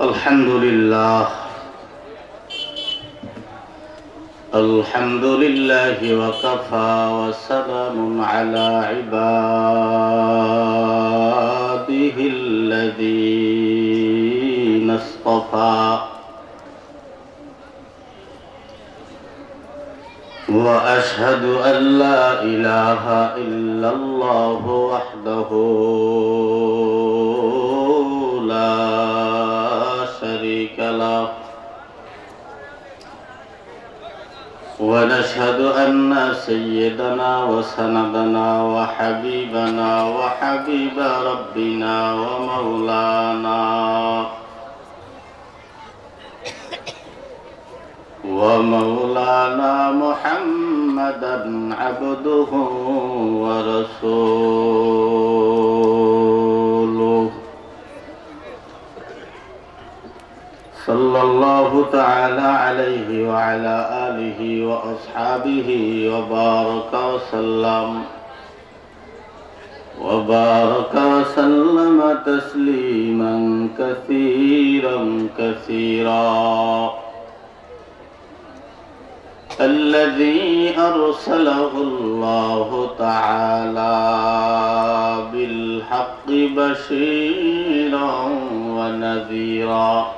الحمد لله. الحمد لله وكفى وسلام على عباده الذين اصطفى. وأشهد أن لا إله إلا الله وحده لا له ونشهد ان سيدنا وسندنا وحبيبنا وحبيب ربنا ومولانا ومولانا محمدا عبده ورسوله صلى الله تعالى عليه وعلى آله وأصحابه وبارك وسلم. وبارك وسلم تسليما كثيرا كثيرا. الذي أرسله الله تعالى بالحق بشيرا ونذيرا.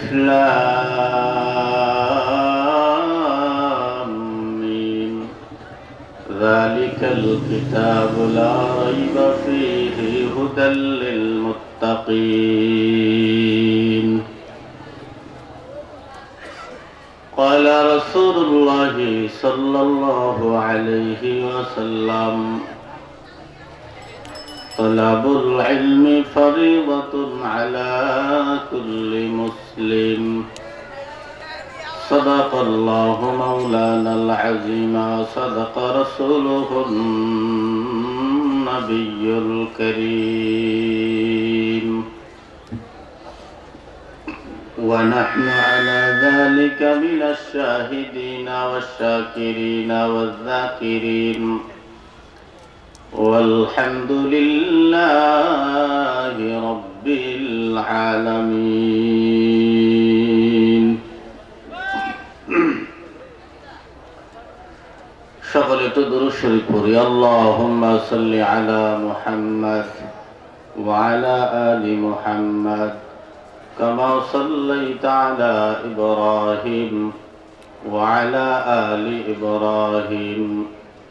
ألف لام ميم ذلك الكتاب لا ريب فيه هدى للمتقين. قال رسول الله صلى الله عليه وسلم طلب العلم فريضة على كل مسلم. صدق الله مولانا العظيم صدق رسوله النبي الكريم. ونحن على ذلك من الشاهدين والشاكرين والذاكرين. والحمد لله رب العالمين সকলে তো দুরূদ শরীফ পড়ি আল্লাহুম্মা সাল্লি আলা মুহাম্মাদ ওয়া আলা আলি মুহাম্মাদ كما صليت على إبراهيم وعلى آل إبراهيم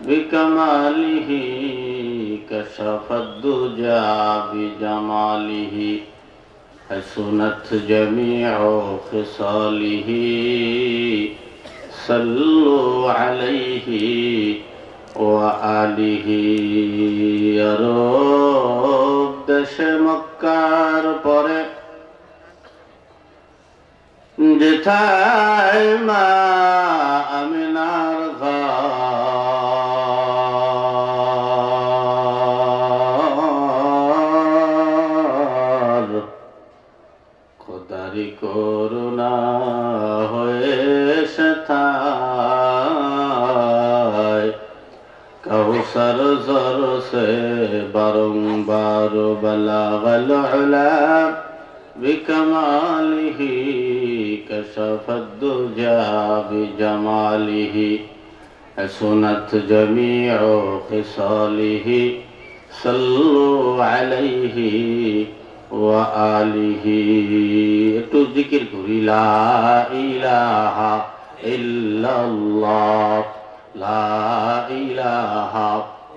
بكماله كشف الدجى بجماله حسنت جميع خصاله صلوا عليه وآله يرب দেশে মক্কার পরে যেথায় মা আমিনার زر سے بارمبار بلاغ العلا بكماله كشف الدجى بجماله حسنت جميع خصاله صلوا عليه وآله একটু জিকির করি লা ইলাহা ইল্লাল্লাহ লা ইলাহা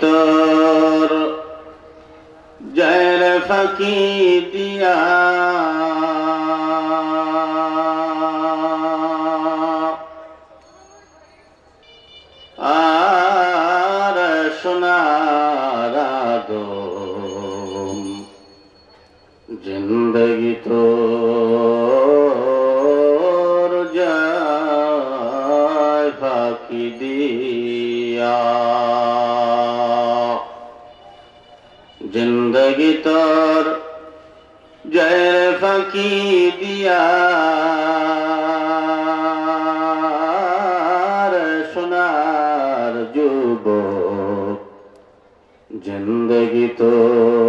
তোর জয়ের ফাঁকি দিয়া। আর সোনার আদম জিন্দগি ফাঁকি দিয়া। দিয়া রে সোনার যুব জিন্দগি তোর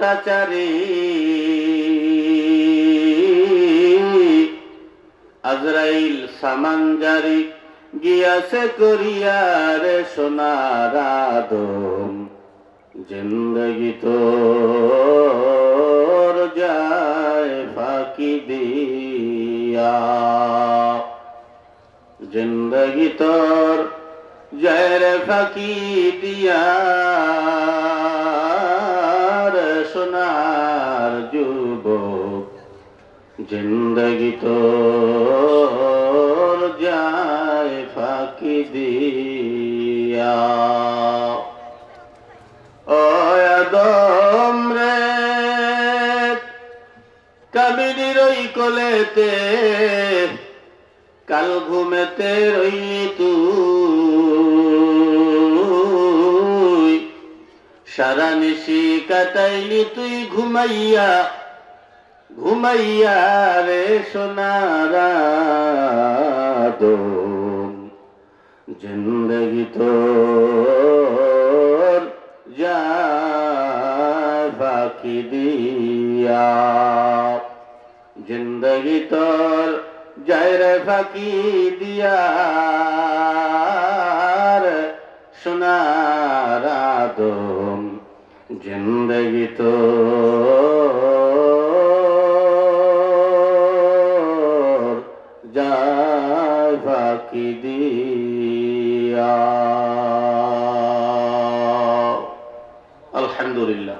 গোটা চারি আজরাইল সামান জারি, গিয়াছে করিয়া রে সোনার জিন্দগি তোর যায় ফাঁকি দিয়া। জিন্দগি তোর জয়ের ফাঁকি দিয়া। সোনার যুবক, জিন্দগি তো যায় ফাঁকি দিয়া। ও আদম রে কামিনীর ওই কোলেতে, কাল ঘুমেতে রই তুই। সারা নিশি কাটাইলি তুই ঘুমাইয়া ঘুমাইয়া রে সোনারা জিন্দগি তোর যায় ফাঁকি দিয়া। জিন্দগি তোর যায় রে ফাঁকি দিয়া। সোনার আদম জিন্দগি তোর যায় ফাঁকি দিয়া। আলহামদুলিল্লাহ।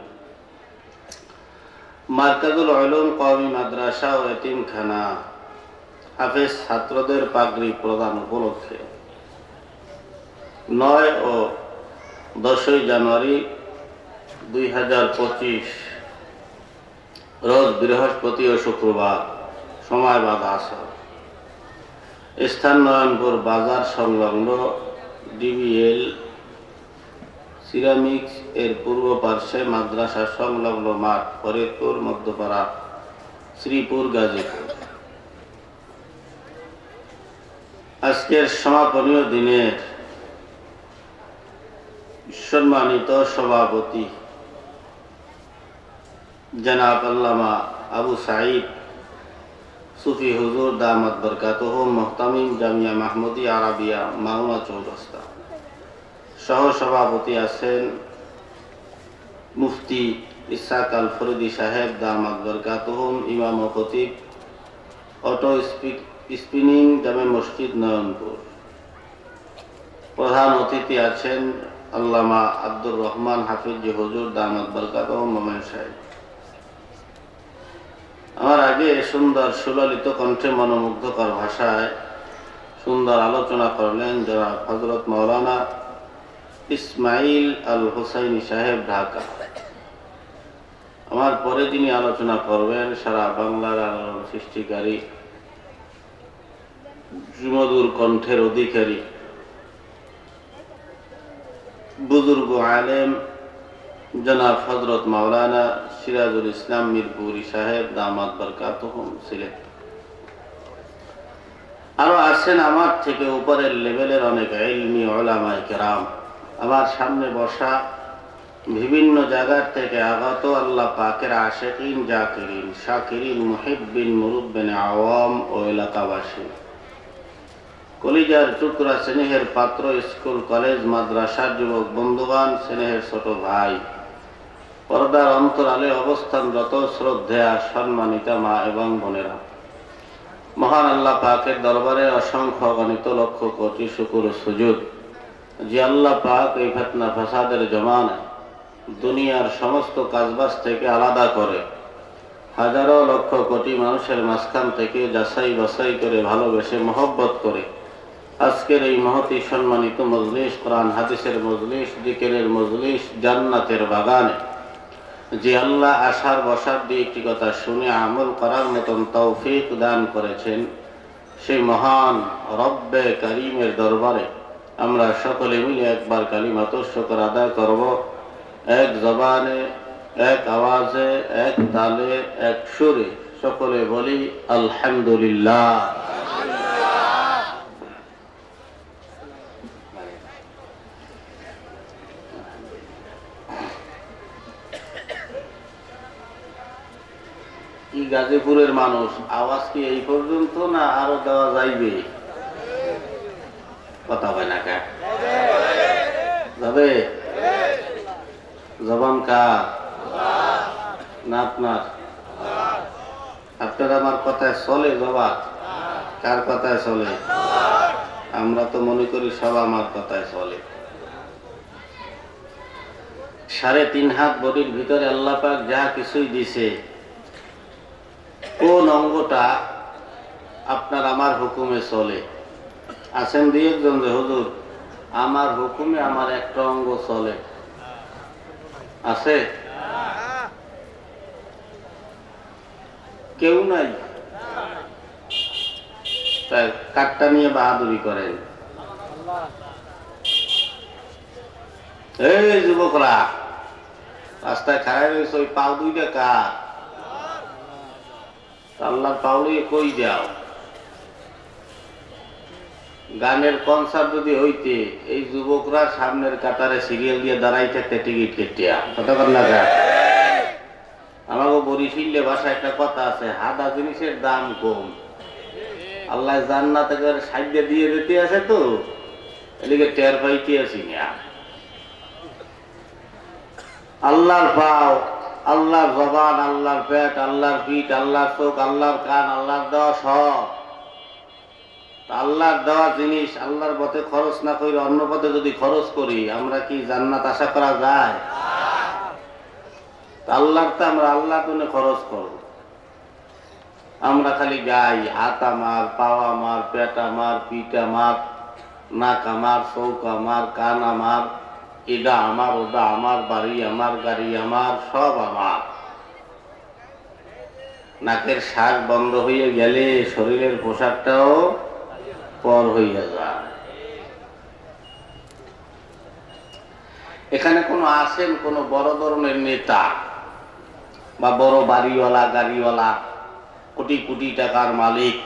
মার্কাজুল আলম কওমি মাদ্রাসা ও এতিমখানা হাফেজ ছাত্রদের পাগড়ি প্রদান উপলক্ষে নয় ও দশই জানুয়ারি দুই হাজার পঁচিশ রোজ বৃহস্পতি ও শুক্রবার সময় বাদ আসর স্থান নয়নপুর বাজার সংলগ্ন ডিবিএল সিরামিক্স এর পূর্ব পার্শ্বে মাদ্রাসা সংলগ্ন মাঠ, ফরিদপুর, মধ্যপাড়া, শ্রীপুর, গাজীপুর। আজকের সমাপনীয় দিনের সম্মানিত সভাপতি জনাব আল্লামা আবু সাঈদ সুফি হুজুর দামাত বরকাত মোহতামিম জামিয়া মাহমুদি আরাবিয়া মাহুমা চৌরাস্তা সহ সভাপতি আছেন মুফতি ইসাক আল ফরিদি সাহেব দামাত বরকাত ইমাম ও খতিব অটো স্পিনিং জামে মসজিদ নয়নপুর প্রধান অতিথি আছেন আল্লামা আব্দুর রহমান হাফিজ হুজুর দামাত বরকাত মোমেন সাহেব আমার আগে সুন্দর সুললিত কণ্ঠে মনোমুগ্ধকর ভাষায় সুন্দর আলোচনা করলেন যারা হজরত মৌলানা ইসমাইল আল হুসাইনি সাহেব ঢাকা। আমার পরে তিনি আলোচনা করবেন সারা বাংলার আলোড়ন সৃষ্টিকারী সুমধুর কণ্ঠের অধিকারী, বুজুর্গ আলেম জনাব হজরত মাওলানা সিরাজুল ইসলাম মিরপুরি সাহেব দামাত বরকাত ছিলেন। আরও আছেন আমার থেকে উপরের লেভেলের অনেক ইলমি ওলামায় কেরাম। আমার সামনে বসা বিভিন্ন জায়গার থেকে আগত আল্লাহ পাকের আশেকিন, জাকিরিন, শাকিরিন, মুহিব্বিন, মুরুব্বিন, আওয়াম ও এলাকাবাসী। কলিজার টুকরা স্নেহের পাত্র, স্কুল, কলেজ, মাদ্রাসার যুবক বন্ধুবান স্নেহের ছোট ভাই। অন্তরালে অবস্থানরত শ্রদ্ধেয়া, সম্মানিতা মা এবং বোনেরা। মহান আল্লাহ পাকের দরবারে অসংখ্য গণিত লক্ষ কোটি শুকুর সুযোগ যে আল্লাহ পাক এই ফেতনা ফাসাদের জমানায় দুনিয়ার সমস্ত কাজবাজ থেকে আলাদা করে, হাজারো লক্ষ কোটি মানুষের মাঝখান থেকে যাচাই বাছাই করে ভালোবেসে মহব্বত করে, আজকের এই মহতি সম্মানিত মজলিস, কোরআন, হাদিসের মজলিস দিকের মজলিস, জান্নাতের বাগানে যে আল্লাহ আসার বসার দিয়ে একটি কথা শুনে আমল করার মতন তৌফিক দান করেছেন, সেই মহান রব্বে করিমের দরবারে আমরা সকলে মিলে একবার কালিমাত শকর আদায় করব। এক জবানে, এক আওয়াজে, এক তালে, এক সুরে সকলে বলি, আলহামদুলিল্লাহ। গাজীপুরের মানুষ, আওয়াজ কি এই পর্যন্ত না আরও দেওয়া যাইবে? কথা হয় না কা? যাবে? জবান কা না আপনার? আপনার আমার কথায় চলে জবাব কার কথায় চলে? আমরা তো মনে করি সব আমার কথায় চলে। সাড়ে তিন হাত বডির ভিতরে আল্লাহ পাক যা কিছুই দিছে কোন অঙ্গটা আপনার আমার হুকুমে চলে? আছেন দুই একজন যে, হুজুর, আমার হুকুমে আমার একটা অঙ্গ চলে। আছে? কেউ নাই? তাই নিয়ে বাহাদুরি করেন। এই যুবকরা, রাস্তায় খারাপ হয়েছে ওই পাও দুইটা কাঠ। আল্লাহ পাউলে কই যাও? গানের কনসার্ট যদি হইতে, এই যুবকরা সামনের কাতারে সিরিয়াল দিয়ে দাঁড়াই থাকতে টিকিট কেটিয়া। কথা না আমাকে বরিশিল্লে ভাষা একটা কথা আছে, হাদা জিনিসের দাম কম। আল্লাহ জান্নাতে সাহায্য দিয়ে দিতে আছে তো। এদিকে টের পাইতে আছি না। আল্লাহর পাও আল্লাহর জবান, আল্লাহর পেট, আল্লাহর পিঠ, আল্লাহর চোখ, আল্লাহর কান, আল্লাহর দেওয়া সব। আল্লাহর দেওয়া জিনিস আল্লাহর পথে খরচ না করে অন্য পথে যদি খরচ করি, আমরা কি জান্নাত আশা করা যায়? তা আল্লাহর তো আমরা আল্লাহ জন্য খরচ করব। আমরা খালি গাই, হাত আমার পাওয়া আমার, পেট আমার, পিঠ আমার, নাক আমার চৌক আমার, কান আমার। এটা আমার ওটা আমার, বাড়ি আমার, গাড়ি আমার, সব আমার। নাকের শ্বাস বন্ধ হয়ে গেলে শরীরের পোশাকটাও পর হইয়া যায়। এখানে কোনো আসেন কোনো বড় ধরনের নেতা বা বড় বাড়িওয়ালা, গাড়িওয়ালা, কোটি কোটি টাকার মালিক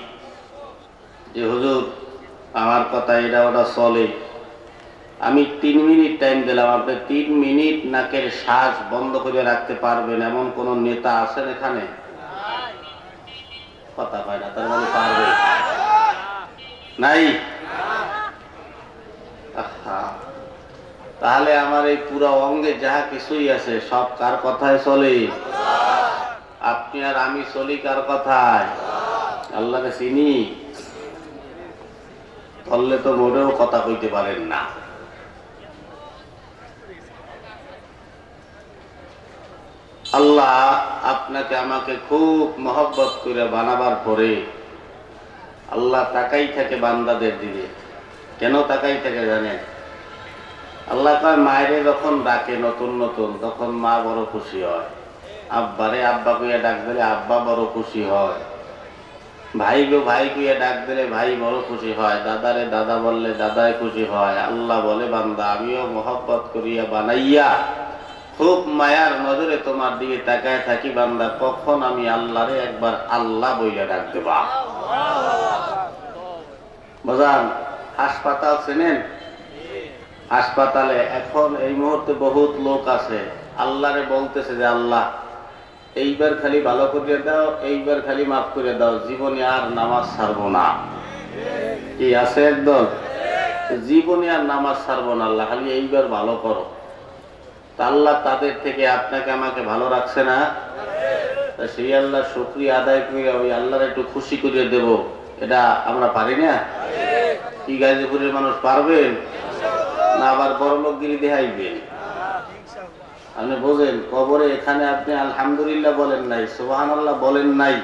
যে, হুজুর, আমার কথা এটা ওটা চলে। আমি তিন মিনিট টাইম দিলাম। আপনি তিন মিনিট নাকের শ্বাস বন্ধ করে রাখতে পারবেন, এমন কোন নেতা আছেন এখানে? কথা পায় না, তার মানে পারবে। নাই? তাহলে আমার এই পুরো অঙ্গে যাহা কিছুই আছে, সব কার কথায় চলে? আপনি আর আমি চলি কার কথায়? আল্লাহকে চিনি? ধরলে তো মোটেও কথা কইতে পারেন না। আল্লাহ আপনাকে আমাকে খুব মহব্বত করে বানাবার পরে আল্লাহ তাকাই থাকে বান্দাদের দিকে। কেন তাকাই থাকে জানেন? আল্লাহ কয়, মায়েরে যখন ডাকে নতুন নতুন, তখন মা বড় খুশি হয়। আব্বারে, আব্বা কইয়া ডাক দিলে আব্বা বড় খুশি হয়। ভাই গো, ভাই কইয়া ডাক দিলে ভাই বড় খুশি হয়। দাদারে, দাদা বললে দাদাই খুশি হয়। আল্লাহ বলে, বান্দা, আমিও মহব্বত করিয়া বানাইয়া খুব মায়ার নজরে তোমার দিকে তাকায় থাকি বান্দা, কখন আমি আল্লাহরে একবার আল্লাহ বইয়া ডাক দেবা? বাজান হাসপাতাল চেনেন? হাসপাতালে এখন এই মুহূর্তে বহুত লোক আছে, আল্লাহরে বলতেছে যে, আল্লাহ, এইবার খালি ভালো করে দাও, এইবার খালি মাফ করে দাও, জীবনে আর নামাজ ছাড়বো না। কি আছে একদম জীবনে আর নামাজ ছাড়বো না, আল্লাহ, খালি এইবার ভালো করো। আল্লাহ তাদের থেকে আপনাকে আমাকে ভালো রাখছে না। সেই আল্লাহ শুক্রিয়া আদায় করে ওই আল্লাহর একটু খুশি করে দেব। এটা আমরা পারি না? কি গাজীপুরের মানুষ পারবেন? না আবার বড় লোকগিরি দেখাইবেন? আপনি বোঝেন, কবরে এখানে আপনি আলহামদুলিল্লাহ বলেন নাই সুবাহান আল্লাহ বলেন নাই।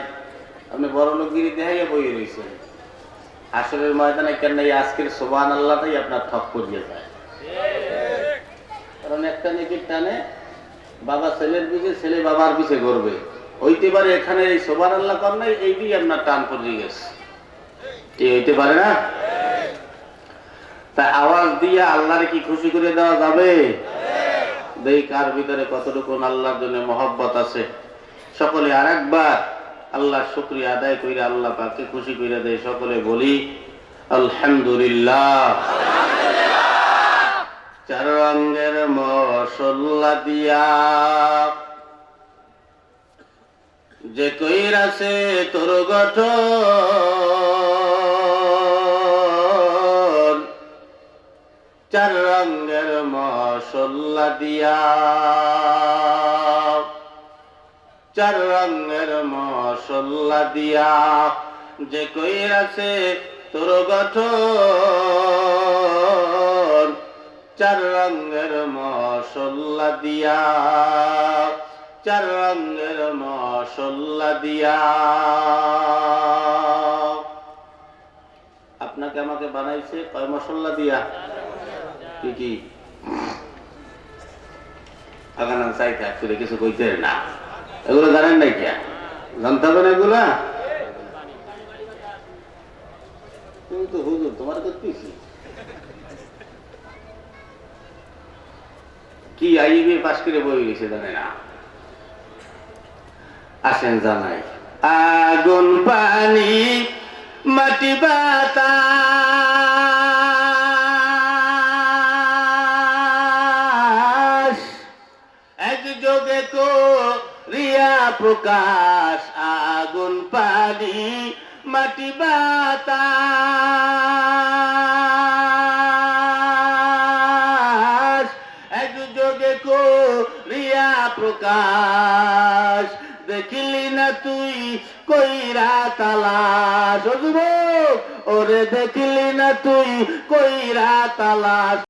আপনি বড় লোকগিরি দেখাইয়া বইয়ে রয়েছেন আসরের ময়দানে কেন এই আজকের সোহান আল্লাহটাই আপনার ঠক করিয়ে যায় কারণ একটা নেকির টানে বাবা ছেলের পিছে, ছেলে বাবার পিছে করবে হইতে পারে এখানে এই সোবার আল্লাহ কর নাই, এই দিয়ে আপনার টান পড়ে গেছে। কি হইতে পারে না? তা আওয়াজ দিয়ে আল্লাহরে কি খুশি করে দেওয়া যাবে? দেই কার ভিতরে কতটুকু আল্লাহর জন্য মহব্বত আছে? সকলে আরেকবার আল্লাহ শুক্রিয়া আদায় আল্লাহ পাকে খুশি করে দেয়। সকলে বলি, আলহামদুলিল্লাহ। চার রঙের মশল্লা দিয়া। যে কইরাছে তোর গঠন চার রঙের মশল্লা দিয়া। চার রঙের মশল্লা দিয়া যে কইরাছে তোর গঠন চার রঙের মশল্লা দিয়া চার রঙের মশল্লা দিয়া। আপনাকে আমাকে বানাইছে কয় মশল্লা দিয়া? কি কি? কিছু কইতে না। নাই তোমার কি আইবে পাস করে বই গেছে জানে না। আসেন জানাই। আগুন, পানি, মাটি বাতা প্রকাশ। আগুন, পানি, মাটি বাতা প্রকাশ। দেখিলি না তুই কইরা তালাশ? ওরে দেখিলি না তুই কইরা তালাশ?